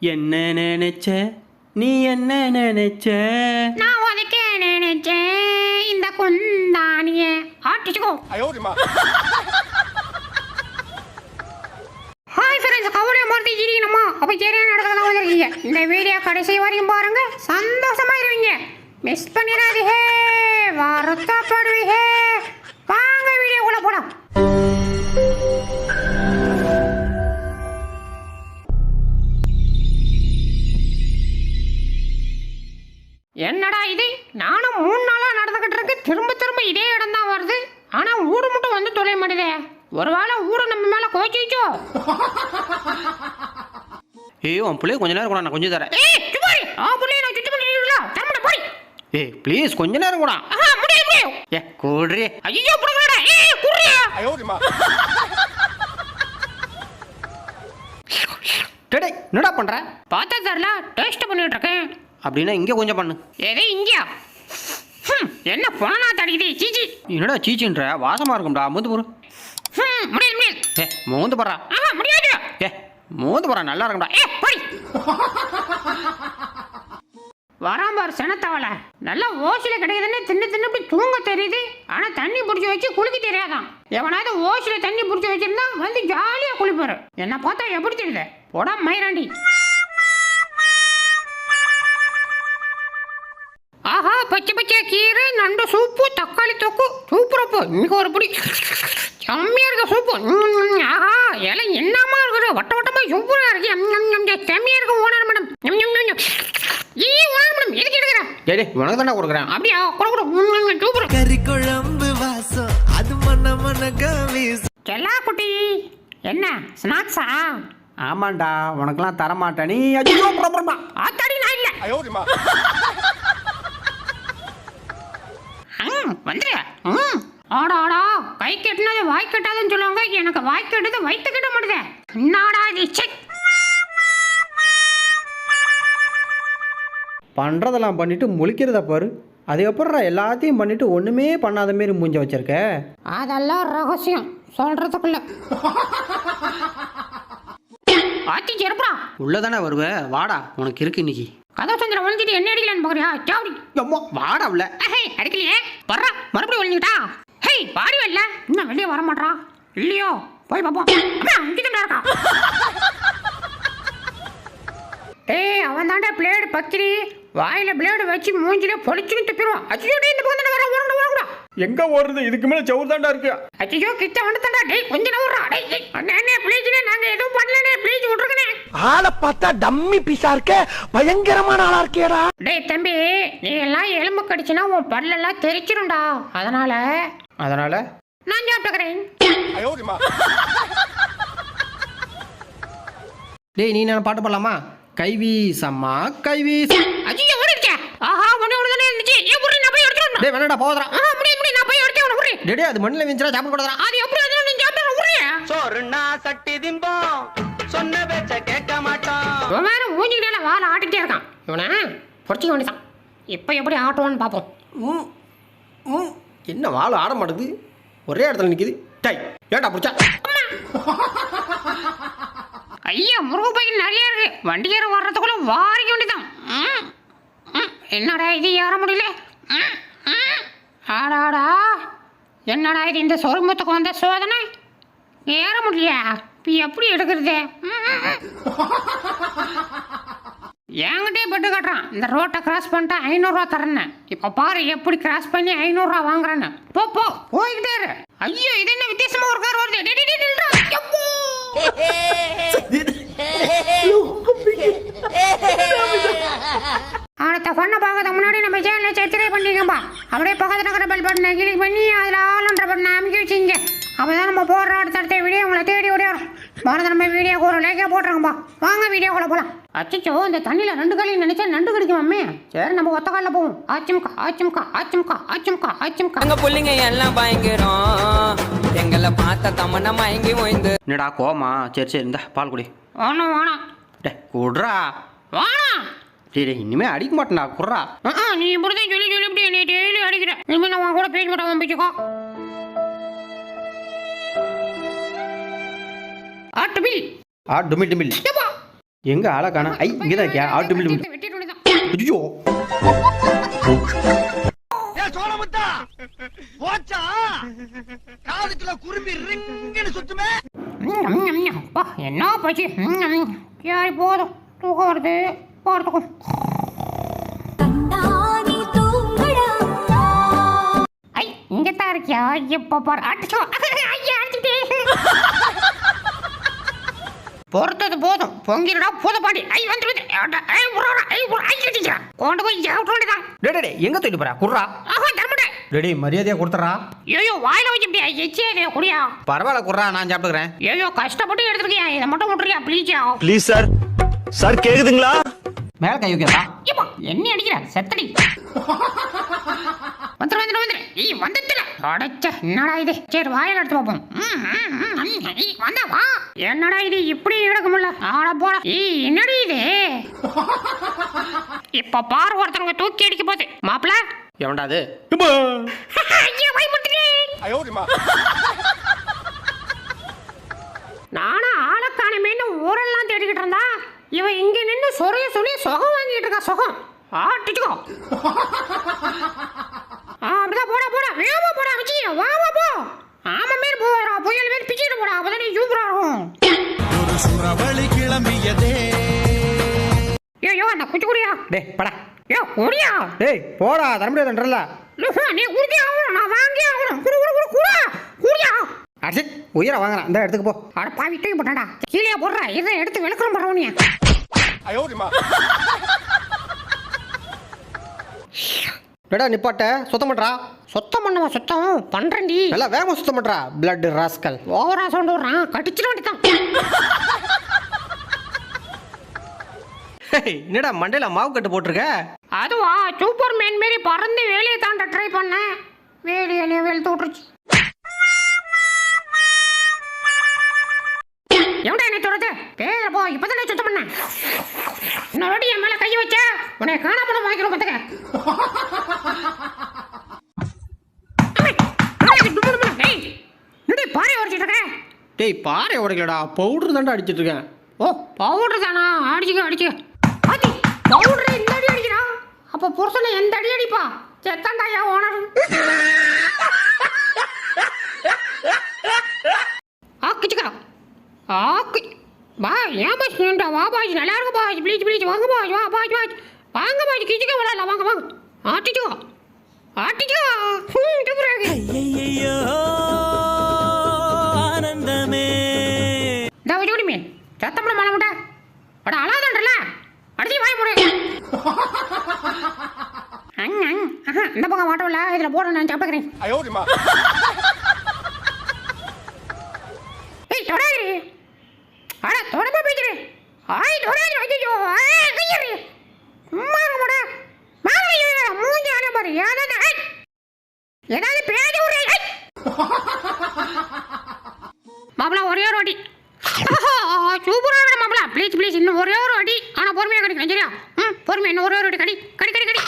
என்ன நினைச்ச? நீ என்ன நினைச்ச? நான் உனக்கே நினைச்சேன் இந்த குந்தானிய ஆட்டிச்சுக்கோ. ஹாய் ஃப்ரெண்ட்ஸ் கவலையை மறுத்து இருக்கணுமா அப்போ சரியான நடக்கலாம் வந்துருக்கீங்க இந்த வீடியோ கடைசி வரையும் பாருங்க. சந்தோஷமா இருவீங்க. மிஸ் பண்ணிடாதீங்க. வருத்தப்படுவீங்க. வாங்க வீடியோக்குள்ள போலாம். என்னடா இது? நானும் மூணு நாளாக நடந்துக்கிட்டு இருக்கு திரும்ப திரும்ப இதே இடம் தான் வருது. ஆனால் ஊடு மட்டும் வந்து தொலைய மாட்டேதே. ஒரு வேளை ஊரை நம்ம மேலே கோச்சிச்சோ ஏய் உன் பிள்ளைய கொஞ்ச நேரம் கூட நான் கொஞ்சம் தரேன். ஆ பிள்ளைய நான் சுத்தம் பண்ணிடுறா தரமட போய் ஏய் ப்ளீஸ் கொஞ்ச நேரம் கூட. ஆ முடிய முடிய. ஏ கூடுறே. ஐயோ புடுங்கடா ஏய் கூடுறியா ஐயோ டிமா டேய் என்னடா பண்ற? பாத்தா தரல டேஸ்ட் பண்ணிட்டு இருக்கேன். அப்படின்னா இங்கே கொஞ்சம் பண்ணு. எது இங்கயா? என்ன போனா தடிக்குது? சீச்சி என்னடா சீச்சின்ற? வாசமா இருக்கும்டா. மூந்து போரு ஹம், முடியாது முடியாது ஏ மூந்து போறா ஆஹா முடியாது. ஏ மூந்து போறா நல்லா இருக்கும்டா. ஏ போடி. வரான் பாரு செனத்தவளை. நல்லா ஓசில கிடைக்குதுன்னு தின்னு தின்னு இப்படி தூங்க தெரியுது. ஆனா தண்ணி பிடிச்சி வச்சு குளிக்க தெரியாதான். எவனாவது ஓசில தண்ணி பிடிச்சி வச்சிருந்தா வந்து ஜாலியா குளிப்பாரு. என்ன பார்த்தா எப்படி தெரியுது? போடா மயிராண்டி. பச்சை பச்சை கீரை நண்டு சூப்பு தக்காளி தொக்கு. சூப்பரப்பு இன்னைக்கு ஒரு பிடி. செம்மையா இருக்க சூப்பு. ஆஹா இலை என்னமா இருக்குது? வட்ட வட்டமா சூப்பரா இருக்கு. ம், ம், ம், செம்மையா இருக்கு ஓனர் மேடம். ஈ ஓனர் மேடம். எதுக்கு எடுக்கிற டேய் டேய் உனக்கு தானே கொடுக்குறேன். அப்படியா? கூட கூட. சூப்பர். கறி குழம்பு வாசம். அது மன வீசும் செல்லா குட்டி. என்ன? ஸ்நாக்ஸா ஆமாண்டா உனக்கெல்லாம் தரமாட்டேன். நீ ஐயோ புறப்புறமா ஆத்தாடி நான் இல்ல. ம், வந்துரு ம். ஆடா ஆடா கை கெட்டினது வாய் கெட்டாதுன்னு சொல்லுவாங்க. எனக்கு வாய் கெட்டது வயிற்று கெட்ட மாட்டேதே என்னடா இது செக் பண்ணுறதெல்லாம் பண்ணிட்டு முழிக்கிறத பாரு. அதுக்கப்புறம் எல்லாத்தையும் பண்ணிட்டு ஒன்றுமே பண்ணாத மாரி மூஞ்ச வச்சிருக்க. அதெல்லாம் ரகசியம். சொல்றதுக்குள்ள. ஆத்தி செருப்பா உள்ள தானே வருவ? வாடா உனக்கு இருக்கு இன்னைக்கு. கதவு சந்திர ஒழிஞ்சிட்டு என்ன அடிக்கலான்னு பாக்குறியா சாவடி அம்மா வாடா உள்ள ஹே அடிக்கலையே. வர்றா மறுபடியும் ஒழிஞ்சுட்டா ஹேய் பாடி வரல இன்னும் வெளியே வர மாட்டா இல்லையோ. போய் பார்ப்போம் அம்மா இங்கே தான் இருக்கா? டேய் அவன் தாண்டா பிளேடு பக்கிரி வாயில பிளேடு வச்சு மூஞ்சில பொழிச்சுன்னு துப்பிடுவான். அச்சோ டேய் இந்த பக்கம் தானே வர ஓடணும் ஓடக்கூடா. எங்க ஓடுறது? இதுக்கு மேல சவுர் தாண்டா இருக்கு. அச்சோ கிட்ட வந்துட்டா டேய் கொஞ்ச நவர்றா டேய் டேய் அண்ணே ப்ளீஸ்ண்ணே நாங்க எதுவும் பண்ணலனே ப்ளீஸ் விட்டுருக்கனே ஆளை பார்த்தா டம்மி பீஸா இருக்க பயங்கரமான ஆளா இருக்கியடா டேய் தம்பி நீ எல்லாம் எலும்பு கடிச்சுனா உன் பல்லெல்லாம் தெரிச்சிரும்டா. அதனால? அதனால? நான் சாப்பிட்டுக்கிறேன் டேய் நீ நான் பாட்டு பாடலாமா? கைவி சம்மா கைவி அஜியோ ஓடிச்சே ஆஹா மணி ஓடுதே இருந்துச்சு. ஏ புடி நான் போய் எடுத்துறேன் டேய் வேணடா போறா ஆ முடி முடி நான் போய் எடுத்தே உன டேய் அது மண்ணில விஞ்சறா சாப்பிட கூடாதா அது எப்படி அது நான் சாப்பிடுறேன் புடி சோறு சட்டி திம்பம். சொன்ன பேச்ச கேட்க மாட்டோம் இவன் வேற மூஞ்சிக்கிட்டே வாழை ஆட்டிக்கிட்டே இருக்கான். இவனை பொறிச்சிக்க வேண்டியதான் இப்போ எப்படி ஆட்டுவான்னு பார்ப்போம் ம் ம் என்ன வாழை ஆட மாட்டேங்குது? ஒரே இடத்துல நிக்குது. டை ஏன்டா பிடிச்சா? ஐயா முருக பையன் நிறைய இருக்கு. வண்டியார வர்றதுக்குள்ள வாரிக்க வேண்டியதான் என்னடா இது? ஏற முடியல. ஆடாடா. என்னடா இது? இந்த சொருமத்துக்கு வந்த சோதனை. ஏற முடியலையா? இப்போ எப்படி எடுக்கிறது? ம், என்கிட்டே பட்டு கட்டுறான். இந்த ரோட்டை கிராஸ் பண்ணிட்டு ஐநூறுரூவா தரேன்னு. இப்போ பாரு எப்படி கிராஸ் பண்ணி ஐநூறுரூவா வாங்குறேன்னு. போ போ போய்கிட்டே இரு. ஐயோ இது என்ன வித்தியாசமா ஒரு கார் வருது? அடுத்த பண்ண பார்க்கறதுக்கு முன்னாடி நம்ம சேனலை சப்ஸ்கிரைப் பண்ணிக்கம்பா அப்படியே பக்கத்தில் இருக்கிற பெல் பட்டனை கிளிக் பண்ணி அதில் ஆளுன்ற பட்டனை அமைக்க வச்சுங்க அப்போ தான் நம்ம போடுற அடுத்தடுத்த வீடியோ உங்களை தேடி ஓடி நம்ம வீடியோக்கு ஒரு லைக்கே போட்டுருங்கப்பா. வாங்க வீடியோக்குள்ள போகலாம் அச்சச்சோ இந்த தண்ணியில் ரெண்டு காலையும் நினைச்சா நண்டு கிடைக்குமாமே சரி நம்ம ஒத்த காலில் போவோம். ஆச்சும்க்கா ஆச்சும்க்கா ஆச்சும்க்கா ஆச்சும்க்கா ஆச்சும்க்கா எங்க புள்ளைங்க எல்லாம் பயங்கரம். எங்களை பார்த்த தமன மயங்கி ஓய்ந்து. என்னடா கோமா சரி சரி இந்த பால் குடி. வேணாம் வேணாம் டே குட்றா. வேணாம் டேய் டேய் இனிமே அடிக்க மாட்டேன்டா குட்றா. நீ இப்படிதான் சொல்லி சொல்லி இப்படி என்னை டெய்லி அடிக்கிற. இனிமேல் நான் கூட பேச மாட்டேன் வம்பிச்சுக்கோ ஆட்டு பில் ஆ டுமில் டுமில் எங்க ஆளை காணா? ஐ இங்கே தான் இருக்கியா ஆட்டு பில்லு வெட்டிட்டு விடுதான் ஐயோ. என்ன பச்சு? சரி போதும். தூக்கம் வருது. தூங்கடா. ஐ இங்கே தான் இருக்கியா? எப்போ பாரு. அடிச்சோ ஐயா அடிச்சுட்டே பொறுத்தது போதும். பொங்கிடா பூத பாண்டி ஐ வந்து ஐ உருவா ஐ கொண்டு போய் ஜவுட்டு தான் டே எங்க தூக்கிட்டு போறா? குர்ரா ஆஹா தரமாட்டேன் டேடி மரியாதையா கொடுத்துறா. ஐயோ வாயில வச்சு இப்படியா எச்சியா இல்லையா குடியா? பரவாயில்ல குர்ரா நான் சாப்பிட்டுக்கிறேன். ஐயோ கஷ்டப்பட்டு எடுத்துருக்கியா? இதை மட்டும் விட்டுறியா ப்ளீஸா ப்ளீஸ் சார் சார் கேக்குதுங்களா? மேல கை வைக்கிறா என்ன அடிக்கிற? செத்தடி. வந்துரு வந்துரு. ஈ வந்துட்டுல அடைச்ச என்னடா இது? சரி வாயில எடுத்து பார்ப்போம். வந்தா வா. என்னடா இது? இப்படி எடுக்க முடியல. ஆட போடா. ஈ என்னடி இது? இப்ப பாரு ஒருத்தவங்க தூக்கி அடிக்க போகுது மாப்பிள? எவன்டா அது? நானும் ஆளக்கானமேன்னு ஊரெல்லாம் தேடிக்கிட்டு இருந்தா இவன் இங்க நின்று சொறைய சொல்லி சுகம் வாங்கிட்டு இருக்கா சுகம். ஆட்டிச்சுக்கோ ஆ, அப்படிதான் போடா போடா வேகமா போடா வச்சு வாமா போ. ஆமா மாரி போறா புயல் மாரி பிச்சுட்டு போடா அப்பதான் நீ சூப்பரா இருக்கும். ஒரு சுறவழி கிளம்பியதே ஐயோ அந்த குச்சி குடியா. டே படா. ஏ குடியா. டேய் போடா தர முடியாதுன்றல லுஹா, நீ குடிக்கே ஆகணும் நான் வாங்கி ஆகணும். குடு குடு குடு குடா. குடியா. அடிச்சு உயிரை வாங்குறான். இந்த இடத்துக்கு போ அட பாவி தூக்கி போட்டாடா கீழே போடுறா இதை எடுத்து விளக்குறோம் பரவனியா டேடா நிப்பாட்ட சுத்தம் பண்றா. சுத்தம் பண்ணுவா சுத்தம்? பண்றேன்டி. நல்லா வேகமா சுத்தம் பண்றா. பிளட் ராஸ்கல் ஓவரா சவுண்ட் விடுறான் கடிச்சிட வேண்டியதான் என்னடா மண்டையில மாவு கட்டு போட்டிருக்க? அதுவா சூப்பர் மேன் மாரி பறந்து வேலையை தாண்ட ட்ரை பண்ணேன் வேலையிலே வெளுத்து விட்டுருச்சு. எவன்டா என்னை தொடர்ந்து பேர போ இப்பதான் சுத்தம் பண்ணேன் இன்னொரு என் மேல கை வச்ச உன்னை காணாம வாங்கிக்கிறோம் பத்துக்க டேய் பாறை உடைக்கலடா. பவுடர் தாண்டா அடிச்சிட்டு இருக்கேன் ஓ பவுடர் தானா? அடிச்சுக்க அடிச்சுக்க. ஆத்தி பவுடர் இந்த அடி அடிக்கிறா? அப்ப புருஷனை எந்த அடி அடிப்பா? செத்தாண்டா என் ஓனர் ஆக்குச்சுக்கா ஆக்கு. பா ஏன் பாஸ் வேண்டா வா பாஸ் நல்லா இருக்கு பாஸ் ப்ளீச் ப்ளீச் வாங்க பாஸ் வா பாஸ் பாஸ் வாங்க பாஸ் கிச்சுக்க விளாடல வாங்க வாங்க. ஆட்டிச்சுக்கோ ஆட்டிச்சுக்கோ ஹம், சத்தம் பண்ண முட்டை. அட அழாதன்றல. அடிச்சு வாய போடு அங் அங் ஆஹா இந்த பக்கம் மாட்டோம் இல்ல. இதுல போட நான் சாப்பிட்டுக்கிறேன் ஏய் தொடாதிரி அட தொடமா பேசுரு ஆய் தொடாதிரி கையரு சும்மா இருக்க மாடா. மாலை மூஞ்சி ஆன பாரு. ஏதாவது ஏதாவது பேஜ் விடுறே ஐ மாப்பிள ஒரே ஒரு சூப்பராக இருக்கு மாப்பிள. ப்ளீஸ் ப்ளீஸ் இன்னும் ஒரே ஒரு அடி ஆனால் பொறுமையாக கிடைக்கும் சரியா? ம் பொறுமை இன்னும் ஒரே ஒரு அடி கடி கடி கடி கடி.